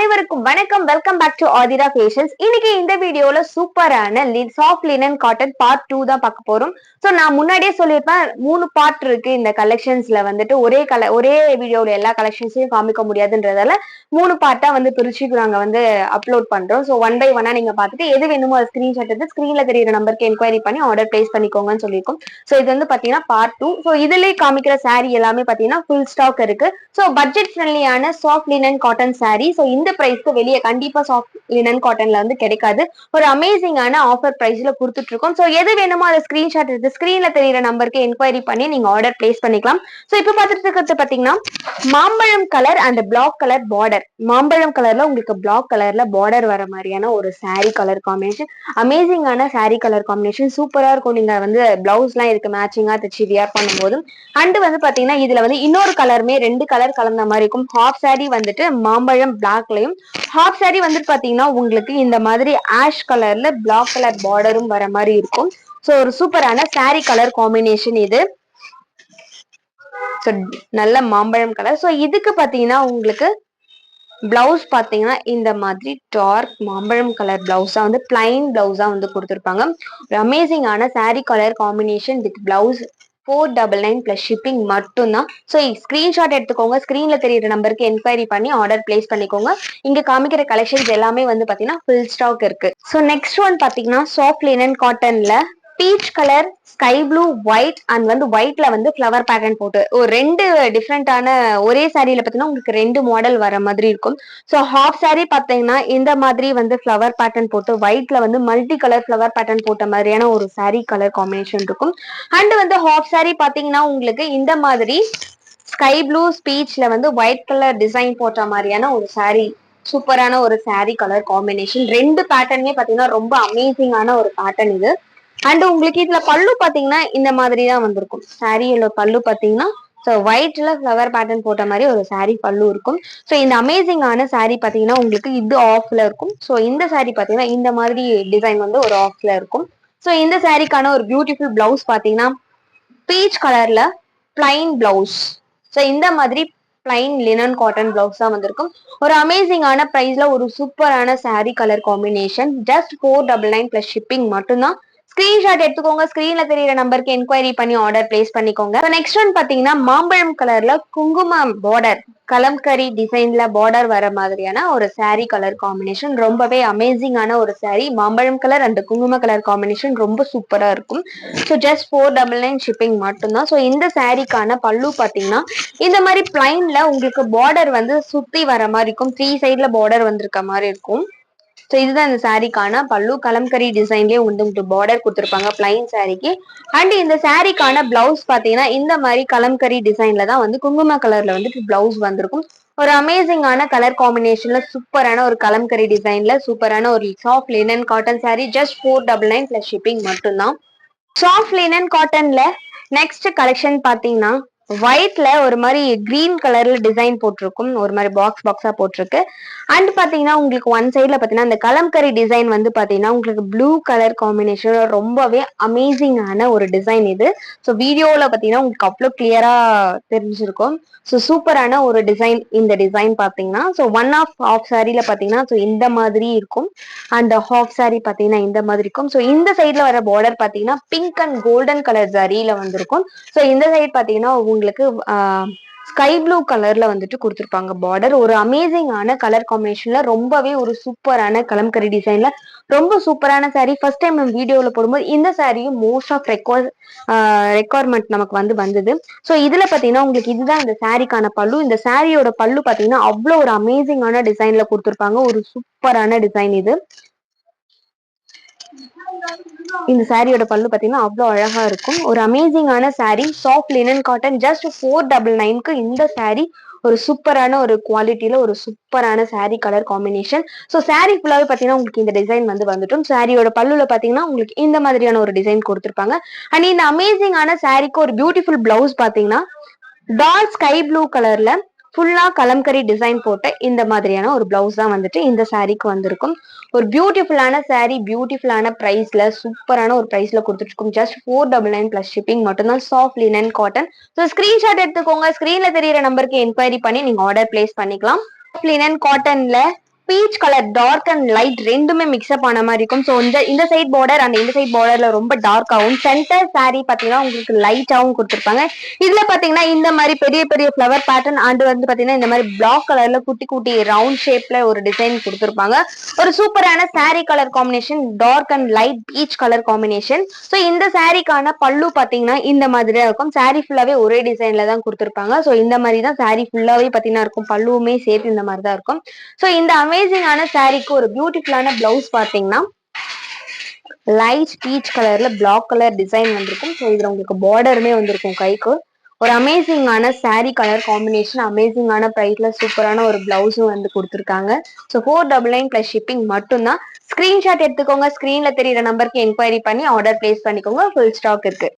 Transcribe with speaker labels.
Speaker 1: அனைவருக்கும் வணக்கம். Welcome back to Athira Fashions இன்னைக்கு இந்த வீடியோல சூப்பரான soft linen cotton part two தான் பார்க்க போறோம். ஸோ நான் முன்னாடியே சொல்லியிருப்பேன் மூணு பார்ட் இருக்கு இந்த கலெக்ஷன்ஸ்ல வந்துட்டு. ஒரே கல ஒரே வீடியோல எல்லா கலெக்ஷன்ஸையும் காமிக்க முடியாதுன்றதால மூணு பார்ட்டா வந்து பிரிச்சு நாங்க வந்து அப்லோட் பண்றோம். ஸோ ஒன் பை ஒன்னா நீங்க பார்த்துட்டு எது வேணுமோ அது ஸ்கிரீன்ஷாட் எடுத்து ஸ்கிரீன்ல தெரியுற நம்பருக்கு என்கொயரி பண்ணி ஆர்டர் பிளேஸ் பண்ணிக்கோங்கன்னு சொல்லியிருக்கோம். ஸோ இது வந்து பாத்தீங்கன்னா பார்ட் டூ ஸோ இதுலயே காமிக்கிற சாரி எல்லாமே பாத்தீங்கன்னா ஃபுல் ஸ்டாக் இருக்கு. So budget ஃப்ரெண்ட்லியான soft linen cotton sari so இந்த பிரைஸ்க்கு வெளியே கண்டிப்பா சாஃப்ட் லினன் காட்டன்ல வந்து கிடைக்காது. ஒரு அமேசிங்கான ஆஃபர் பிரைஸ்ல கொடுத்துட்டு இருக்கோம் ஸோ எது வேணுமோ அதை ஸ்கிரீன்ஷாட் எடுத்து ஸ்கிரீன்ல தெரியுற நம்பருக்கு என்கொயரி பண்ணி நீங்க ஆர்டர் பிளேஸ் பண்ணிக்கலாம். ஸோ இப்போ பார்த்துட்டு இருக்கிறது பாத்தீங்கன்னா மாம்பழம் colour and black colour border மாம்பழம் கலர்ல உங்களுக்கு பிளாக் கலர்ல பார்டர் வர மாதிரியான ஒரு saree கலர் காம்பினேஷன் அமேசிங்கான saree கலர் காம்பினேஷன் சூப்பரா இருக்கும். நீங்க வந்து பிளவுஸ் எல்லாம் இதுக்கு மேட்சிங்கா தச்சு வியர் பண்ணும்போது அண்ட் வந்து பாத்தீங்கன்னா இதுல வந்து இன்னொரு கலருமே ரெண்டு கலர் கலந்த மாதிரி இருக்கும். ஹாஃப் saree வந்துட்டு மாம்பழம் பிளாக்ல பிளாக்லயும் ஹாஃப் சாரி வந்துட்டு பாத்தீங்கன்னா உங்களுக்கு இந்த மாதிரி ஆஷ் கலர்ல பிளாக் கலர் பார்டரும் வர மாதிரி இருக்கும். ஸோ ஒரு சூப்பரான சாரி கலர் காம்பினேஷன் இது. ஸோ நல்ல மாம்பழம் கலர் ஸோ இதுக்கு பாத்தீங்கன்னா உங்களுக்கு பிளவுஸ் பாத்தீங்கன்னா இந்த மாதிரி டார்க் மாம்பழம் கலர் பிளவுஸா வந்து பிளைன் பிளவுஸா வந்து கொடுத்துருப்பாங்க. ஒரு அமேசிங்கான sari colour combination with blouse four double nine plus shipping மட்டும்தான். ஸோ ஸ்க்ரீன்ஷாட் எடுத்துக்கோங்க. ஸ்க்ரீனில் தெரியுற நம்பருக்கு என்கொயரி பண்ணி ஆர்டர் பிளேஸ் பண்ணிக்கோங்க. இங்க காமிக்கிற கலெக்ஷன்ஸ் எல்லாமே வந்து பாத்தீங்கன்னா ஃபுல் ஸ்டாக் இருக்கு. ஸோ நெக்ஸ்ட் ஒன் பாத்தீங்கன்னா soft linen காட்டன்ல peach colour sky blue white and வந்து ஒயிட்ல வந்து ஃப்ளவர் பேட்டர்ன் போட்டு ஒரு ரெண்டு டிஃப்ரெண்டான ஒரே சாரியில பார்த்தீங்கன்னா உங்களுக்கு ரெண்டு மாடல் வர மாதிரி இருக்கும். ஸோ ஹாஃப் சாரி பார்த்தீங்கன்னா இந்த மாதிரி வந்து ஃப்ளவர் பேட்டர்ன் போட்டு ஒயிட்ல வந்து மல்டி கலர் ஃப்ளவர் பேட்டர்ன் போட்ட மாதிரியான ஒரு சாரி கலர் காம்பினேஷன் இருக்கும். அண்ட் வந்து ஹாஃப் சாரி பார்த்தீங்கன்னா உங்களுக்கு இந்த மாதிரி ஸ்கை ப்ளூ ஸ்பீச்ல வந்து ஒயிட் கலர் டிசைன் போட்ட மாதிரியான ஒரு saree சூப்பரான ஒரு saree கலர் காம்பினேஷன் ரெண்டு பேட்டர்னே பார்த்தீங்கன்னா ரொம்ப அமேசிங்கான ஒரு பேட்டர்ன் இது. அண்ட் உங்களுக்கு இதுல பல்லு பாத்தீங்கன்னா இந்த மாதிரி தான் வந்திருக்கும் சாரியோட பல்லு பாத்தீங்கன்னா ஸோ ஒயிட்ல ஃப்ளவர் பேட்டர்ன் போட்ட மாதிரி ஒரு saree பல்லு இருக்கும். ஸோ இந்த அமேசிங்கான saree பாத்தீங்கன்னா உங்களுக்கு இது ஆஃப்ல இருக்கும். ஸோ இந்த saree பாத்தீங்கன்னா இந்த மாதிரி டிசைன் வந்து ஒரு ஆஃப்ல இருக்கும். ஸோ இந்த சாரிக்கான ஒரு பியூட்டிஃபுல் பிளவுஸ் பாத்தீங்கன்னா பீச் கலர்ல பிளைன் பிளவுஸ் ஸோ இந்த மாதிரி பிளைன் லினன் காட்டன் பிளவுஸ் தான் வந்திருக்கும். ஒரு அமேசிங்கான ப்ரைஸ்ல ஒரு சூப்பரான saree colour combination just four double nine plus shipping மட்டும்தான். ஸ்கிரீன்ஷாட் எடுத்துக்கோங்க. ஸ்கிரீன்ல தெரியற நம்பருக்கு என்கொயரி பண்ணி ஆர்டர் பிளேஸ் பண்ணிக்கோங்க. நெக்ஸ்ட் ஒன் பாத்தீங்கன்னா மாம்பழம் கலர்ல குங்குமம் பார்டர் கலம்கரி டிசைன்ல பார்டர் வர மாதிரியான ஒரு saree கலர் காம்பினேஷன் ரொம்பவே அமேசிங்கான ஒரு saree. மாம்பழம் கலர் அண்ட் குங்கும கலர் காம்பினேஷன் ரொம்ப சூப்பரா இருக்கும். So just four double nine shipping மட்டும்தான். ஸோ இந்த சாரீக்கான பல்லு பாத்தீங்கன்னா இந்த மாதிரி பிளைன்ல உங்களுக்கு பார்டர் வந்து சுத்தி வர மாதிரி இருக்கும். த்ரீ சைட்ல பார்டர் வந்திருக்க மாதிரி இருக்கும். ஸோ இதுதான் இந்த சாரீக்கான பல்லு. கலம்கரி டிசைன்லேயே வந்து உங்களுக்கு பார்டர் கொடுத்துருப்பாங்க பிளைன் சாரீக்கு. அண்ட் இந்த சாரீக்கான பிளவுஸ் பார்த்தீங்கன்னா இந்த மாதிரி கலம்கரி டிசைன்ல தான் வந்து குங்கும கலர்ல வந்துட்டு பிளவுஸ் வந்திருக்கும். ஒரு அமேசிங்கான கலர் காம்பினேஷன்ல சூப்பரான ஒரு கலம்கரி டிசைன்ல சூப்பரான ஒரு soft linen cotton saree just four double nine plus shipping மட்டும்தான். சாஃப்ட் லினன் காட்டன்ல நெக்ஸ்ட் கலெக்ஷன் பாத்தீங்கன்னா ஒயிட்ல ஒரு மாதிரி கிரீன் கலர்ல டிசைன் போட்டிருக்கும். ஒரு மாதிரி பாக்ஸ் பாக்ஸா போட்டிருக்கு. அண்ட் பாத்தீங்கன்னா உங்களுக்கு ஒன் சைட்ல பாத்தீங்கன்னா அந்த கலம்கரி டிசைன் வந்து பாத்தீங்கன்னா உங்களுக்கு ப்ளூ கலர் காம்பினேஷன் ரொம்பவே அமேசிங்கான ஒரு டிசைன் இது. ஸோ வீடியோல பாத்தீங்கன்னா உங்களுக்கு அவ்வளோ கிளியரா தெரிஞ்சிருக்கும். ஸோ சூப்பரான ஒரு டிசைன் இந்த டிசைன் பாத்தீங்கன்னா. ஸோ ஒன் ஆஃப் ஆஃப் சாரியில பாத்தீங்கன்னா ஸோ இந்த மாதிரி இருக்கும். அண்ட் ஹாஃப் சாரி பாத்தீங்கன்னா இந்த மாதிரி இருக்கும். ஸோ இந்த சைட்ல வர பார்டர் பாத்தீங்கன்னா பிங்க் அண்ட் கோல்டன் கலர் ஜரியில வந்திருக்கும். ஸோ இந்த சைட் பாத்தீங்கன்னா உங்களுக்கு ஸ்கை ப்ளூ கலர்ல வந்துட்டு கொடுத்துருப்பாங்க பார்டர் ஒரு அமேசிங்கான கலர் காம்பினேஷன்ல ரொம்பவே ஒரு சூப்பரான கலம்கரி டிசைன்ல ரொம்ப சூப்பரான saree. ஃபர்ஸ்ட் டைம் நம்ம வீடியோவில் போடும்போது இந்த சாரியும் மோஸ்ட் ஆஃப் ரெக்வயர் ரெக்குவயர்மெண்ட் நமக்கு வந்து வந்தது. ஸோ இதுல பாத்தீங்கன்னா உங்களுக்கு இதுதான் இந்த சாரிக்கான பல்லு. இந்த சாரியோட பல்லு பாத்தீங்கன்னா அவ்வளோ ஒரு அமேசிங்கான டிசைன்ல கொடுத்துருப்பாங்க. ஒரு சூப்பரான டிசைன் இது. இந்த சாரியோட பல்லு பாத்தீங்கன்னா அவ்வளோ அழகா இருக்கும். ஒரு அமேசிங்கான saree soft linen cotton just four double நைன்க்கு இந்த saree ஒரு சூப்பரான ஒரு குவாலிட்டியில ஒரு சூப்பரான saree colour combination so saree ஃபுல்லாவே பாத்தீங்கன்னா உங்களுக்கு இந்த டிசைன் வந்து வந்துட்டும் சாரியோட பல்லுல பாத்தீங்கன்னா உங்களுக்கு இந்த மாதிரியான ஒரு டிசைன் கொடுத்துருப்பாங்க. அண்ட் இந்த அமேசிங்கான சாரிக்கு ஒரு பியூட்டிஃபுல் பிளவுஸ் பாத்தீங்கன்னா டார்க் ஸ்கை ப்ளூ கலர்ல ஃபுல்லா கலம்கரி டிசைன் போட்ட இந்த மாதிரியான ஒரு பிளவுஸ் தான் வந்துட்டு இந்த சாரீக்கு வந்திருக்கும். ஒரு பியூட்டிஃபுல்லான சாரீ பியூட்டிஃபுல்லான ப்ரைஸ்ல சூப்பரான ஒரு ப்ரைஸ்ல கொடுத்துட்டு just four double nine plus shipping மட்டும்தான். Soft linen cotton so screenshot எடுத்துக்கோங்க. ஸ்க்ரீனில் தெரியிற நம்பருக்கு என்கொயரி பண்ணி நீங்க ஆர்டர் பிளேஸ் பண்ணிக்கலாம். Linen காட்டன்ல peach colour dark and light ரெண்டுமே மிக்ஸ்அப் ஆன மாதிரி இருக்கும். ஸோ இந்த இந்த சைட் பார்டர் அண்ட் இந்த சைட் பார்டர்ல ரொம்ப டார்க் ஆகும் சென்டர் saree பாத்தீங்கன்னா உங்களுக்கு லைட்டாவும் கொடுத்துருப்பாங்க. இதுல பாத்தீங்கன்னா இந்த மாதிரி பெரிய பெரிய ஃப்ளவர் பேட்டர்ன் அண்ட் வந்து பாத்தீங்கன்னா இந்த மாதிரி பிளாக் கலர்ல குட்டி குட்டி ரவுண்ட் ஷேப்ல ஒரு டிசைன் கொடுத்துருப்பாங்க. ஒரு சூப்பரான saree colour combination dark and light peach colour combination so இந்த சாரீக்கான பல்லு பாத்தீங்கன்னா இந்த மாதிரி இருக்கும். Saree ஃபுல்லாவே ஒரே டிசைன்ல தான் கொடுத்துருப்பாங்க. ஸோ இந்த மாதிரி தான் saree ஃபுல்லாவே பாத்தீங்கன்னா இருக்கும். பல்லுவுமே சேர்த்து இந்த மாதிரி தான் இருக்கும். ஸோ இந்த அமே அமேசிங்கான சாரீக்கு ஒரு பியூட்டிஃபுல்லான பிளவுஸ் பாத்தீங்கன்னா லைட் பீச் கலர்ல பிளாக் கலர் டிசைன் வந்திருக்கும். ஸோ இதுல உங்களுக்கு பார்டருமே வந்திருக்கும் கைக்கு. ஒரு அமேசிங்கான saree கலர் காம்பினேஷன் அமேசிங்கான ப்ரைஸ்ல சூப்பரான ஒரு பிளவுஸும் வந்து கொடுத்துருக்காங்க. So four double nine plus shipping மட்டும்தான். ஸ்கிரீன்ஷாட் எடுத்துக்கோங்க. ஸ்கிரீன்ல தெரியுற நம்பருக்கு என்கொயரி பண்ணி ஆர்டர் பிளேஸ் பண்ணிக்கோங்க. ஃபுல் ஸ்டாக் இருக்கு.